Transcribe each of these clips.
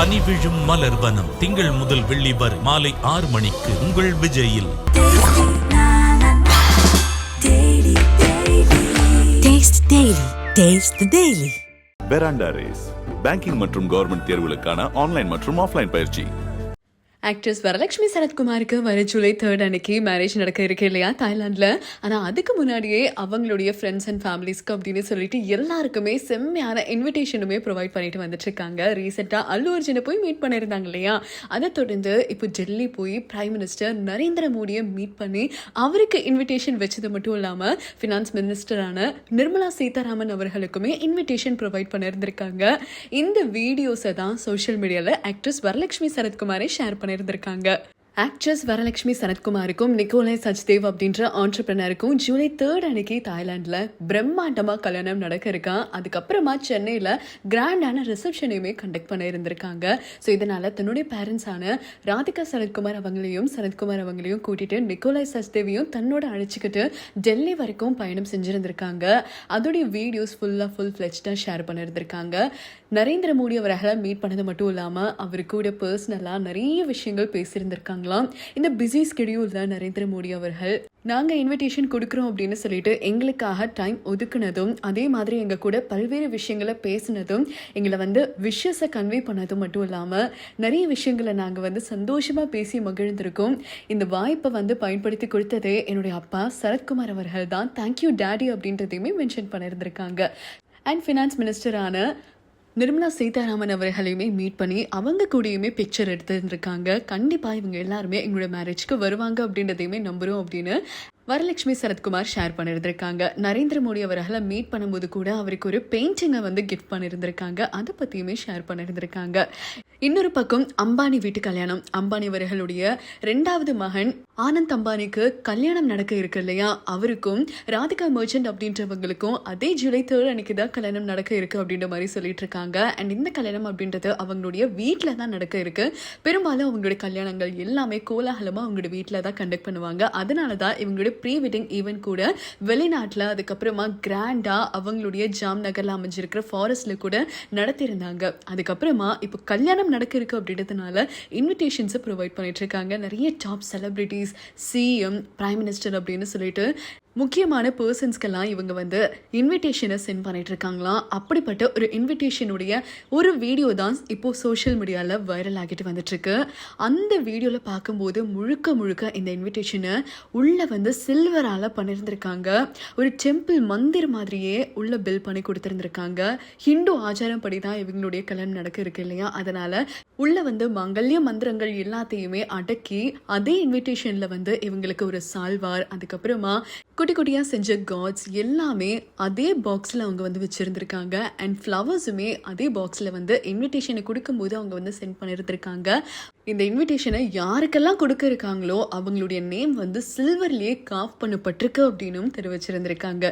பனி விழும் மலர்வனம் திங்கள் முதல் வெள்ளி வரை மாலை ஆறு மணிக்கு உங்கள் விஜயில் Taste Daily. Taste the Daily. Veranda Race banking மற்றும் கவர்மெண்ட் தேர்வுகளுக்கான ஆன்லைன் மற்றும் ஆஃப்லைன் பயிற்சி ஆக்ட்ரஸ் வரலட்சுமி சரத்குமாருக்கு வர ஜூலை தேர்ட் அன்னைக்கு மேரேஜ் நடக்க இருக்கு இல்லையா தாய்லாண்டில் ஆனால் அதுக்கு முன்னாடியே அவங்களுடைய ஃப்ரெண்ட்ஸ் அண்ட் ஃபேமிலிஸ்க்கு அப்படின்னு சொல்லிட்டு எல்லாருக்குமே செம்மையான இன்விடேஷனுமே ப்ரொவைட் பண்ணிட்டு வந்துட்டு இருக்காங்க. ரீசெண்டாக அல்லு அர்ஜுனை போய் மீட் பண்ணியிருந்தாங்க இல்லையா? அதை தொடர்ந்து இப்போ டெல்லி போய் பிரைம் மினிஸ்டர் நரேந்திர மோடியை மீட் பண்ணி அவருக்கு இன்விடேஷன் வச்சது மட்டும் இல்லாமல் ஃபினான்ஸ் மினிஸ்டரான நிர்மலா சீதாராமன் அவர்களுக்குமே இன்விடேஷன் ப்ரொவைட் பண்ணியிருந்திருக்காங்க. இந்த வீடியோஸை தான் சோஷியல் மீடியாவில் ஆக்ட்ரஸ் வரலட்சுமி சரத்குமாரை ஷேர் பண்ணி பண்ணியிருந்திருக்காங்க ஆக்ட்ரஸ் வரலட்சுமி சரத்குமாருக்கும் நிக்கோலை சச்தேவ் அப்படின்ற ஆண்டர்பிரினருக்கும் ஜூலை தேர்ட் அன்னைக்கு தாய்லாண்டில் பிரம்மாண்டமாக கல்யாணம் நடக்க இருக்கான் அதுக்கப்புறமா சென்னையில் கிராண்டான ரிசப்ஷனையுமே கண்டக்ட் பண்ண இருந்திருக்காங்க. ஸோ இதனால் தன்னுடைய பேரண்ட்ஸான ராதிகா சரத்குமார் அவங்களையும் சரத்குமார் அவங்களையும் கூட்டிட்டு நிக்கோலை சச்தேவையும் தன்னோட அழைச்சிக்கிட்டு டெல்லி வரைக்கும் பயணம் செஞ்சுருந்திருக்காங்க. அதோடைய வீடியோஸ் ஃபுல்லாக ஃபுல் ஃப்ளெஜ்டாக ஷேர் பண்ணியிருந்திருக்காங்க நரேந்திர மோடி அவர்களை மீட் பண்ணது மட்டும் இல்லாமல் அவர் கூட பர்சனலாக நிறைய விஷயங்கள் பேசியிருந்திருக்காங்களாம் இந்த பிஸி ஸ்கெடியூலில் நரேந்திர மோடி அவர்கள். நாங்கள் இன்விடேஷன் கொடுக்குறோம் அப்படின்னு சொல்லிட்டு எங்களுக்காக டைம் ஒதுக்குனதும் அதே மாதிரி எங்கள் கூட பல்வேறு விஷயங்களை பேசினதும் எங்களை வந்து விஷஸை கன்வே பண்ணதும் மட்டும் இல்லாமல் நிறைய விஷயங்களை நாங்கள் வந்து சந்தோஷமாக பேசி மகிழ்ந்திருக்கோம். இந்த வாய்ப்பை வந்து பயன்படுத்தி கொடுத்ததே என்னுடைய அப்பா சரத்குமார் அவர்கள் தான். தேங்க்யூ டேடி அப்படின்றதையுமே மென்ஷன் பண்ணியிருந்திருக்காங்க அண்ட் ஃபினான்ஸ் மினிஸ்டரான நிர்மலா சீதாராமன் அவர்களையுமே மீட் பண்ணி அவங்க கூடயுமே பிக்சர் எடுத்துருக்காங்க கண்டிப்பாக இவங்க எல்லாருமே எங்களோட மேரேஜ்க்கு வருவாங்க அப்படின்றதையுமே நம்புகிறோம் அப்படின்னு வரலட்சுமி சரத்குமார் ஷேர் பண்ணியிருந்திருக்காங்க நரேந்திர மோடி அவர்களை மீட் பண்ணும்போது கூட அவருக்கு ஒரு பெயிண்டிங்கை வந்து கிஃப்ட் பண்ணியிருந்திருக்காங்க அதை பற்றியுமே ஷேர் பண்ணியிருந்திருக்காங்க இன்னொரு பக்கம் அம்பானி வீட்டு கல்யாணம். அம்பானி அவர்களுடைய ரெண்டாவது மகன் ஆனந்த் அம்பானிக்கு கல்யாணம் நடக்க இருக்கு இல்லையா? அவருக்கும் ராதிகா மர்ச்சன்ட் அப்படின்றவங்களுக்கும் அதே ஜூலை தேர்ட் அன்னைக்கு தான் கல்யாணம் நடக்க இருக்கு அப்படின்ற மாதிரி சொல்லிட்டு இருக்காங்க. அண்ட் இந்த கல்யாணம் அப்படின்றது அவங்களுடைய வீட்டில் தான் நடக்க இருக்கு. பெரும்பாலும் அவங்களுடைய கல்யாணங்கள் எல்லாமே கோலாகலமாக அவங்களுடைய வீட்டில் தான் கண்டக்ட் பண்ணுவாங்க. அதனால தான் இவங்களுடைய ப்ரீ வெட்டிங் ஈவெண்ட் கூட வெளிநாட்டில் அதுக்கப்புறமா கிராண்டாக அவங்களுடைய ஜாம் நகரில் அமைஞ்சிருக்கிற ஃபாரஸ்ட்டில் கூட நடத்தியிருந்தாங்க. அதுக்கப்புறமா இப்போ கல்யாணம் நடக்க இருக்கு அப்படின்றதுனால இன்விடேஷன்ஸை ப்ரொவைட் பண்ணிட்டு இருக்காங்க. நிறைய top celebrities CM prime minister அப்படின்னு சொல்லிட்டு முக்கியமான பர்சன்ஸ்க்கெல்லாம் இவங்க வந்து இன்விடேஷனை சென்ட் பண்ணிட்டு இருக்காங்களாம் அப்படிப்பட்ட ஒரு இன்விடேஷனுடைய ஒரு வீடியோ தான் இப்போ சோஷியல் மீடியாவில் வைரல் ஆகிட்டு வந்துட்டுருக்கு. அந்த வீடியோவில் பார்க்கும்போது முழுக்க முழுக்க இந்த இன்விடேஷனை உள்ளே வந்து சில்வரால் பண்ணியிருந்திருக்காங்க ஒரு டெம்பிள் மந்திர் மாதிரியே உள்ளே பில் பண்ணி கொடுத்துருந்துருக்காங்க. ஹிந்து ஆச்சாரம் படி தான் இவங்களுடைய கல்யாணம் நடக்க இருக்கு இல்லையா? அதனால் உள்ளே வந்து மங்கல்ய மந்திரங்கள் எல்லாத்தையுமே அடக்கி அதே இன்விடேஷனில் வந்து இவங்களுக்கு ஒரு சால்வார் அதுக்கப்புறமா குட்டி குட்டியாக செஞ்ச காட்ஸ் எல்லாமே அதே பாக்ஸில் அவங்க வந்து வச்சுருந்துருக்காங்க. அண்ட் ஃப்ளவர்ஸுமே அதே பாக்ஸில் வந்து இன்விடேஷனை கொடுக்கும்போது அவங்க வந்து சென்ட் பண்ணியிருந்திருக்காங்க இந்த இன்விடேஷனை யாருக்கெல்லாம் கொடுக்க இருக்காங்களோ அவங்களுடைய நேம் வந்து சில்வர்லேயே காஃப் பண்ணப்பட்டிருக்கு அப்படின்னும் தெரிவிச்சிருந்திருக்காங்க.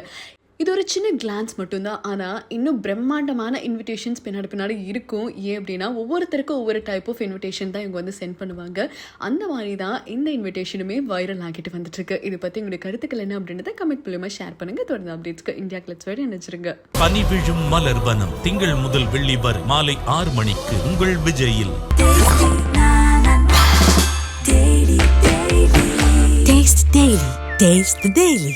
இது ஒரு சின்ன கிளான்ஸ் மட்டும்தான். ஆனால் இன்னும் பிரம்மாண்டமான இன்விடேஷன்ஸ் பின்னாடி பின்னாடி இருக்கும். ஏன் அப்படின்னா ஒவ்வொருத்தருக்கும் ஒவ்வொரு டைப் ஆஃப் இன்விடேஷன் தான் இவங்க வந்து சென்ட் பண்ணுவாங்க. அந்த மாதிரி தான் இந்த இன்விடேஷனுமே வைரல் ஆகிட்டு வந்துட்டு இருக்கு இது பற்றி உங்களுடைய கருத்துக்கள் என்ன அப்படின்றத கமெண்ட் மூலியமாக ஷேர் பண்ணுங்க. தொடர்ந்து அப்டேட்ஸ்க்கு இந்தியா கிளட்ஸ் வரை நினைச்சிருங்க பனி விழும் மலர்வனம் திங்கள் முதல் வெள்ளி வரை மாலை ஆறு மணிக்கு உங்கள் விஜயில். Taste Daily. Taste the Daily.